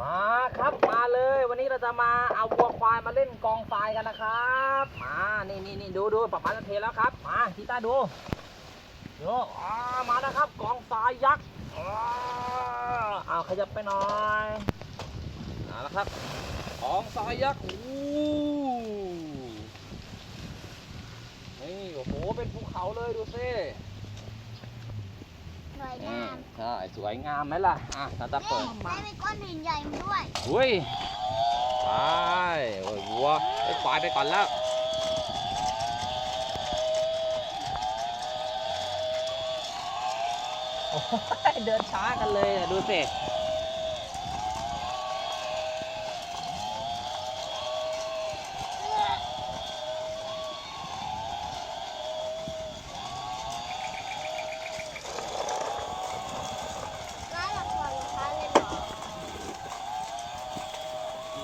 มาครับมาเลยวันนี้เราจะมาเอาวัวควายมาเล่นกองทรายกันนะครับมานี่นี่นี่ดูดูป๊าป๊าจะเทแล้วครับ มาทีต้าดูดูอ่ามาแล้วครับ กองทรายยักษ์อ่าเอาขยับไปหน่อยเอาละครับกองทรายยักษ์โอ้นี่โอ้โหเป็นภูเขาเลยดูสิ วยนี่งามใช่สวยงามไหมล่ะ อะตาตาเปิดได้มีก้อนหินใหญ่มาด้วยอุ้ยไปโอ้ยวัวไอ้ควายไปก่อนแล้ว โอ้ยเดินช้ากันเลยอะดูสิ ร้านหลักของลูกค้าเลยเหรอ ร้อนนะโลก น้องจิ๊บได้ไม่ร้อนแล้วไม่ร้อน วั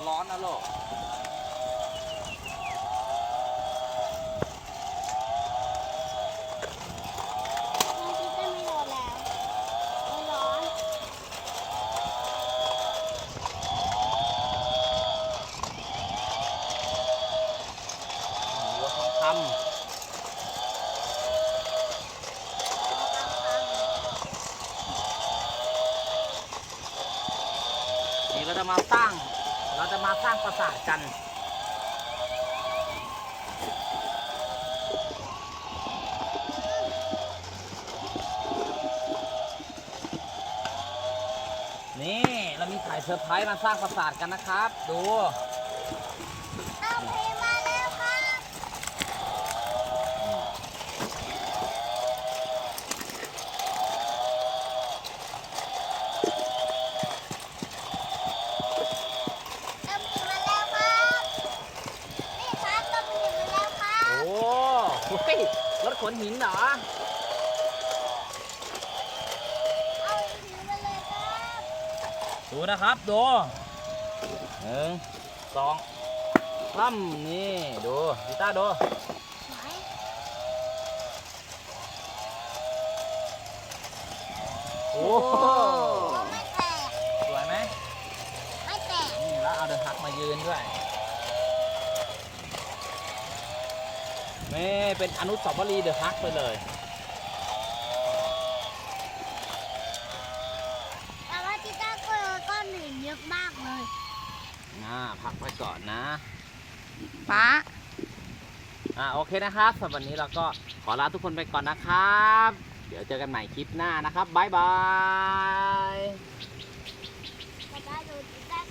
วทองคำนี่เราจะมาสร้าง เราจะมาสร้างปราสาทกัน นี่เรามีถ่ายเซอร์ไพรส์มาสร้างปราสาทกันนะครับ ดู เอาเพลงมาแล้วครับ เอาเพลงมาแล้วครับ นี่ครับเอาเพลงมาแล้วครับ โอ้โหรถ ขนหินเหรอ เอาเพลงมาเลยครับดูนะครับดูหนึ่งสองสามนี่ดูดิต้าดูไหนโอ้โหไม่แตก สวยไหมไม่แตกนี่แล้วเอาเดอะฮักมายืนด้วย นี่เป็นอนุสาวรีย์เดอะฮักไปเลยแต่ว่าจิต้าก็เจอก้อนหินเยอะมากเลยอ่าพักไว้ก่อนนะ ป้า อ่าโอเคนะครับสำหรับวันนี้เราก็ขอลาทุกคนไปก่อนนะครับ เดี๋ยวเจอกันใหม่คลิปหน้านะครับ บ๊ายบาย